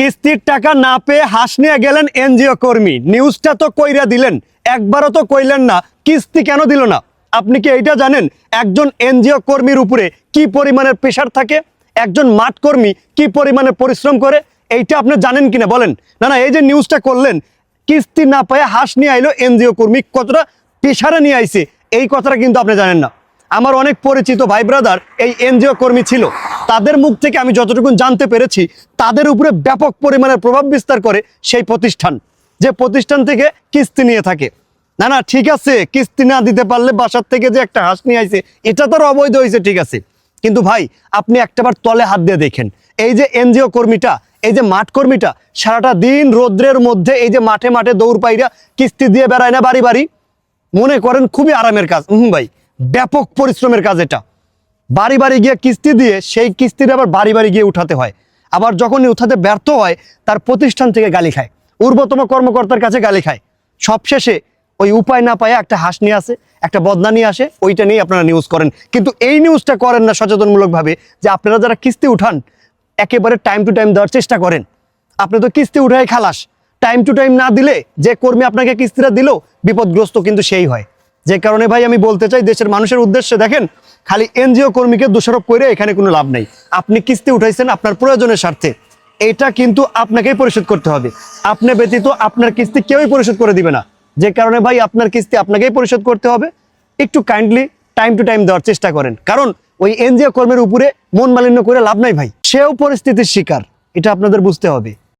কিস্তির টাকা না পেয়ে হাঁস নিয়ে গেলেন এনজিও কর্মী। নিউজটা তো কইরা দিলেন, একবারও তো কইলেন না, কিস্তি কেন দিল না? আপনি কি এইটা জানেন? একজন এনজিও কর্মীর উপরে কি পরিমাণের প্রেশার থাকে? একজন মাঠ কর্মী কি পরিমাণে পরিশ্রম করে? এইটা আপনি জানেন কিনা বলেন? না না, এই যে নিউজটা করলেন, কিস্তি না পায়ে হাঁস নিয়ে আইলো এনজিও কর্মী, কতটা প্রেশারে নিয়ে আইছে, এই কথাটা কিন্তু আপনি জানেন না। আমার অনেক পরিচিত ভাই ব্রাদার এই এনজিও কর্মী ছিল। তাদের মুখ থেকে আমি যতটুকু জানতে পেরেছি, তাদের উপরে ব্যাপক পরিমাণে প্রভাব বিস্তার করে সেই প্রতিষ্ঠান, যে প্রতিষ্ঠান থেকে কিস্তি নিয়ে থাকে। না না, ঠিক আছে, কিস্তি না দিতে পারলে বাসার থেকে যে একটা হাঁস নিয়ে আইছে, এটা তার অবৈধ হয়েছে ঠিক আছে। কিন্তু ভাই, আপনি একটাবার তলে হাত দিয়ে দেখেন। এই যে এনজিও কর্মীটা, এই যে মাঠ কর্মীটা, সারাটা দিন রৌদ্রের মধ্যে এই যে মাঠে মাঠে দৌড় পাইরা কিস্তি দিয়ে বেড়ায় না বাড়ি বাড়ি, মনে করেন খুবই আরামের কাজ। হুম ভাই, ব্যাপক পরিশ্রমের কাজ এটা। বাড়ি বাড়ি গিয়ে কিস্তি দিয়ে সেই কিস্তিটা আবার বাড়ি বাড়ি গিয়ে উঠাতে হয়। আবার যখনই উঠাতে ব্যর্থ হয়, তার প্রতিষ্ঠান থেকে গালি খায়। উর্বতম কর্মকর্তার কাছে গালি খায়। সবশেষে ওই উপায় না পায় একটা হাঁস নিয়ে আসে, একটা বদনা নিয়ে আসে, ওইটা নিয়ে আপনারা নিউজ করেন। কিন্তু এই নিউজটা করেন না সচেতনমূলকভাবে যে আপনারা যারা কিস্তি উঠান, একেবারে টাইম টু টাইম দেওয়ার চেষ্টা করেন। আপনি তো কিস্তি উঠায় খালাস। টাইম টু টাইম না দিলে যে কর্মী আপনাকে কিস্তিটা দিল, বিপদগ্রস্ত কিন্তু সেই হয়। যে কারণে ভাই আমি বলতে চাই, দেশের মানুষের উদ্দেশ্যে দেখেন, খালি এনজিও কর্মীকে দোষারোপ করে এখানে কোনো লাভ নেই। আপনি কিস্তি উঠাইছেন আপনার প্রয়োজনের স্বার্থে। এটা কিন্তু আপনাকেই পরিশোধ করতে হবে। আপনি ব্যতীত আপনার কিস্তি কেউই পরিশোধ করে দিবে না। যে কারণে ভাই আপনার কিস্তি আপনাকেই পরিশোধ করতে হবে। একটু কাইন্ডলি টাইম টু টাইম দেওয়ার চেষ্টা করেন। কারণ ওই এনজিও কর্মীর উপরে মন মালিন্য করে লাভ নাই ভাই। সেও পরিস্থিতির শিকার। এটা আপনাদের বুঝতে হবে।